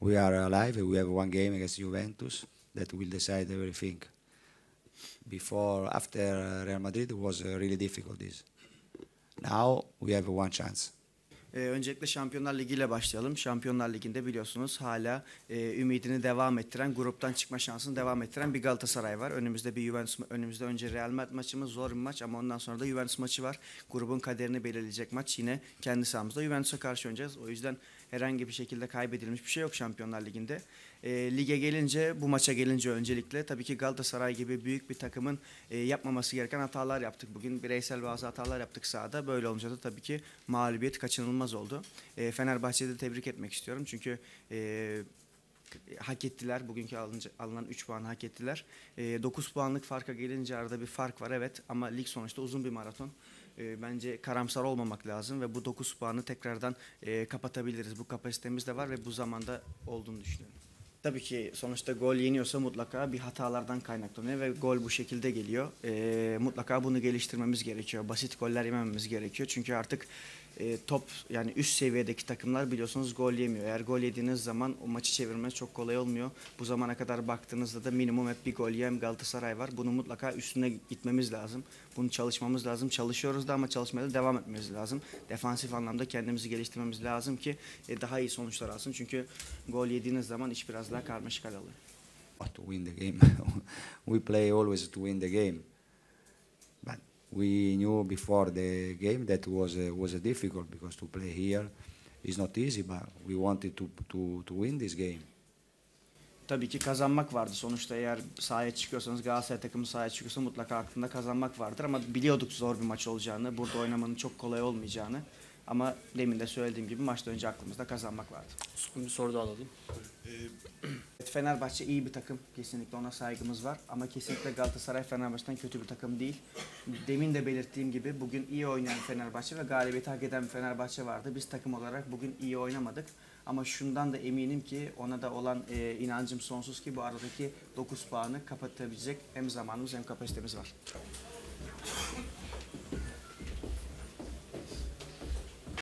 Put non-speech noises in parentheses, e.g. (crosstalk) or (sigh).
We are alive. We have one game against Juventus that will decide everything. Before, after uh, Real Madrid was uh, really difficult. This. Now we have one chance. Ee, öncelikle Şampiyonlar Ligi ile başlayalım. Şampiyonlar Ligi'nde biliyorsunuz hala e, ümidini devam ettiren, gruptan çıkma şansını devam ettiren bir Galatasaray var. Önümüzde bir Juventus, önümüzde önce Real Madrid maçımız zor bir maç ama ondan sonra da Juventus maçı var. Grubun kaderini belirleyecek maç yine kendi sahamızda Juventus'a karşı oynayacağız. O yüzden herhangi bir şekilde kaybedilmiş bir şey yok Şampiyonlar Ligi'nde. E, lige gelince, bu maça gelince öncelikle tabii ki Galatasaray gibi büyük bir takımın e, yapmaması gereken hatalar yaptık. Bugün bireysel bazı hatalar yaptık sahada. Böyle olunca da tabii ki mağlubiyet kaçınılmaz oldu. E, Fenerbahçe'yi de tebrik etmek istiyorum. Çünkü e, hak ettiler. Bugünkü alınca, alınan 3 puan hak ettiler. E, 9 puanlık farka gelince arada bir fark var evet ama lig sonuçta uzun bir maraton. E, bence karamsar olmamak lazım ve bu 9 puanı tekrardan e, kapatabiliriz. Bu kapasitemiz de var ve bu zamanda olduğunu düşünüyorum. Tabii ki sonuçta gol yeniyorsa mutlaka bir hatalardan kaynaklanıyor ve gol bu şekilde geliyor. E, mutlaka bunu geliştirmemiz gerekiyor. Basit goller yemememiz gerekiyor. Çünkü artık e, top yani üst seviyedeki takımlar biliyorsunuz gol yemiyor. Eğer gol yediğiniz zaman o maçı çevirmeniz çok kolay olmuyor. Bu zamana kadar baktığınızda da minimum hep bir gol yiyen Galatasaray var. Bunu mutlaka üstüne gitmemiz lazım. Bunu çalışmamız lazım. Çalışıyoruz da ama çalışmaya da devam etmemiz lazım. Defansif anlamda kendimizi geliştirmemiz lazım ki e, daha iyi sonuçlar alsın. Çünkü gol yediğiniz zaman iş biraz daha karmaşık hal alıyor. To win the game, (laughs) we play always to win the game. But we knew before the game that was uh, was difficult because to play here is not easy. But we wanted to to to win this game. Tabii ki kazanmak vardı. Sonuçta eğer sahaya çıkıyorsanız Galatasaray takımı sahaya çıkıyorsa mutlaka aklında kazanmak vardır. Ama biliyorduk zor bir maç olacağını, burada oynamanın çok kolay olmayacağını. Ama demin de söylediğim gibi maçtan önce aklımızda kazanmak vardı. Son bir soru da alalım. Evet, Fenerbahçe iyi bir takım. Kesinlikle ona saygımız var. Ama kesinlikle Galatasaray Fenerbahçe'den kötü bir takım değil. Demin de belirttiğim gibi bugün iyi oynayan Fenerbahçe ve galibiyeti hak eden bir Fenerbahçe vardı. Biz takım olarak bugün iyi oynamadık. Ama şundan da eminim ki ona da olan e, inancım sonsuz ki bu aradaki 9 puanı kapatabilecek hem zamanımız hem kapasitemiz var.